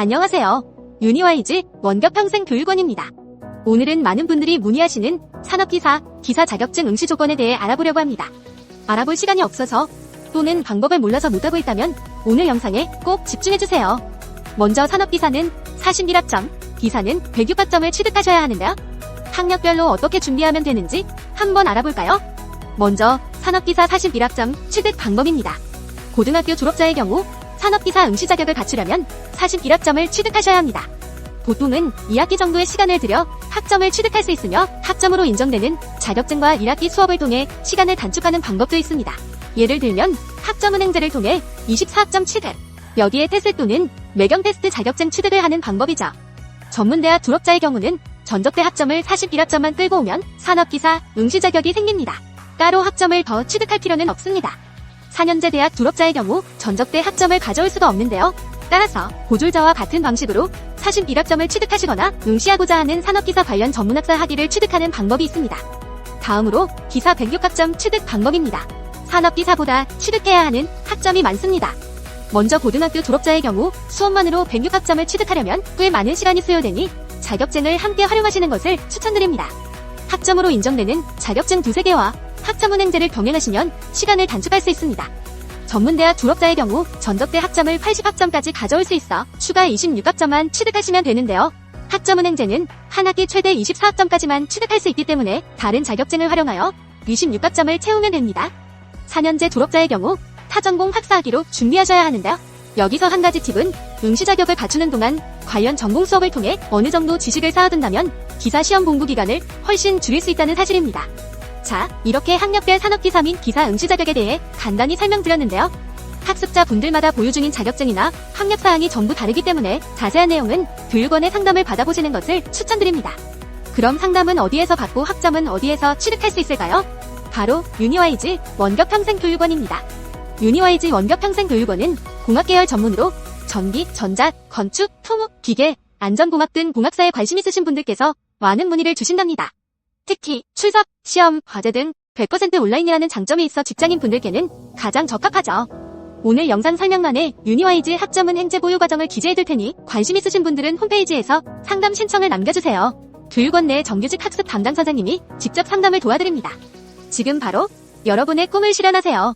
안녕하세요. 유니와이즈 원격 평생 교육원입니다. 오늘은 많은 분들이 문의하시는 산업기사, 기사 자격증 응시 조건에 대해 알아보려고 합니다. 알아볼 시간이 없어서 또는 방법을 몰라서 못하고 있다면 오늘 영상에 꼭 집중해주세요. 먼저 산업기사는 41학점, 기사는 106학점을 취득하셔야 하는데요. 학력별로 어떻게 준비하면 되는지 한번 알아볼까요? 먼저 산업기사 41학점 취득 방법입니다. 고등학교 졸업자의 경우 산업기사 응시 자격을 갖추려면 41학점을 취득하셔야 합니다. 보통은 2학기 정도의 시간을 들여 학점을 취득할 수 있으며 학점으로 인정되는 자격증과 1학기 수업을 통해 시간을 단축하는 방법도 있습니다. 예를 들면 학점은행제를 통해 24학점 취득, 여기에 테스트 또는 매경 테스트 자격증 취득을 하는 방법이죠. 전문대학 졸업자의 경우는 전적대 학점을 41학점만 끌고 오면 산업기사 응시 자격이 생깁니다. 따로 학점을 더 취득할 필요는 없습니다. 4년제 대학 졸업자의 경우 전적대 학점을 가져올 수가 없는데요. 따라서 고졸자와 같은 방식으로 41학점을 취득하시거나 응시하고자 하는 산업기사 관련 전문학사 학위를 취득하는 방법이 있습니다. 다음으로 기사 106학점 취득 방법입니다. 산업기사보다 취득해야 하는 학점이 많습니다. 먼저 고등학교 졸업자의 경우 수업만으로 106학점을 취득하려면 꽤 많은 시간이 소요되니 자격증을 함께 활용하시는 것을 추천드립니다. 학점으로 인정되는 자격증 두세 개와 학점은행제를 병행하시면 시간을 단축할 수 있습니다. 전문대학 졸업자의 경우 전적대 학점을 80학점까지 가져올 수 있어 추가 26학점만 취득하시면 되는데요. 학점은행제는 한 학기 최대 24학점까지만 취득할 수 있기 때문에 다른 자격증을 활용하여 26학점을 채우면 됩니다. 4년제 졸업자의 경우 타전공 학사학위로 준비하셔야 하는데요. 여기서 한 가지 팁은 응시 자격을 갖추는 동안 관련 전공 수업을 통해 어느 정도 지식을 쌓아둔다면 기사 시험 공부 기간을 훨씬 줄일 수 있다는 사실입니다. 자, 이렇게 학력별 산업기사 및 기사 응시 자격에 대해 간단히 설명드렸는데요. 학습자 분들마다 보유 중인 자격증이나 학력 사항이 전부 다르기 때문에 자세한 내용은 교육원의 상담을 받아보시는 것을 추천드립니다. 그럼 상담은 어디에서 받고 학점은 어디에서 취득할 수 있을까요? 바로 유니와이즈 원격 평생 교육원입니다. 유니와이즈 원격 평생 교육원은 공학 계열 전문으로 전기, 전자, 건축, 토목, 기계, 안전공학 등 공학사에 관심 있으신 분들께서 많은 문의를 주신답니다. 특히 출석, 시험, 과제 등 100% 온라인이라는 장점이 있어 직장인 분들께는 가장 적합하죠. 오늘 영상 설명란에 유니와이즈 학점은 행제 보유 과정을 기재해둘 테니 관심 있으신 분들은 홈페이지에서 상담 신청을 남겨주세요. 교육원 내 정규직 학습 담당 선생님이 직접 상담을 도와드립니다. 지금 바로 여러분의 꿈을 실현하세요.